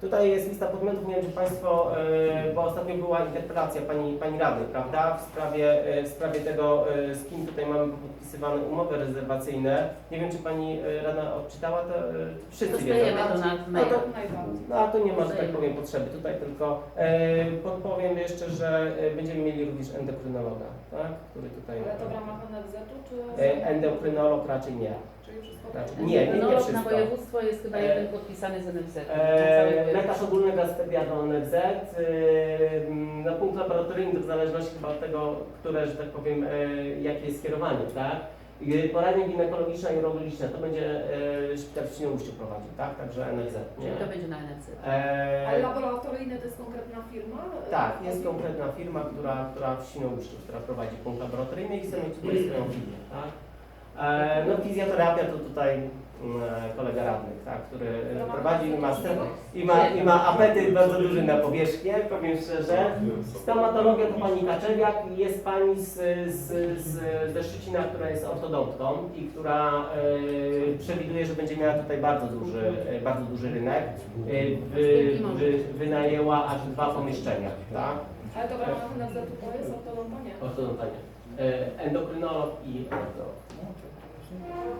Tutaj jest lista podmiotów, nie wiem czy Państwo, e, bo ostatnio była interpelacja Pani, pani Rady, prawda, w sprawie, e, w sprawie tego, e, z kim tutaj mamy podpisywane umowy rezerwacyjne. Nie wiem czy Pani Rada odczytała to, wszyscy wiedzą. Dostajemy to na No maila. to, no a tu nie ma, że tak powiem, potrzeby. Tutaj tylko e, podpowiem jeszcze, że będziemy mieli również endokrynologa, tak? który tutaj... Ale to w ramach NFZ-u, czy... E, endokrynolog raczej nie. Czyli nie, nie, nie Endokrynolog na wszystko. województwo jest chyba E, jeden podpisany z NFZ. E, lekarz ogólny Gastebia do NFZ. E, na punkt laboratoryjny w zależności chyba od tego, które, że tak powiem, e, jakie jest skierowanie, tak? I Poradnia ginekologiczna i urologiczna to będzie e, szpital w Świnoujściu prowadził, tak? Także NFZ. Nie? Czyli to będzie na NFZ. Ale E, laboratoryjne to jest konkretna firma? tak, jest konkretna firma, która, która w Świnoujściu, która prowadzi punkt laboratoryjny i chcemy mieć tutaj swoją filię, tak? E, no fizjoterapia to tutaj mm, kolega radnych, tak, który e, prowadzi i ma, i ma, i ma apetyt bardzo duży na powierzchnię, powiem szczerze. Stomatologia to pani Kaczewiak i jest pani z, z, z, ze Szczecina, która jest ortodontką i która e, przewiduje, że będzie miała tutaj bardzo duży, bardzo duży rynek. E, wy, wy, wynajęła aż dwa pomieszczenia, tak? Ale to w ramach NFZ-u to jest もうちょっと楽しみです。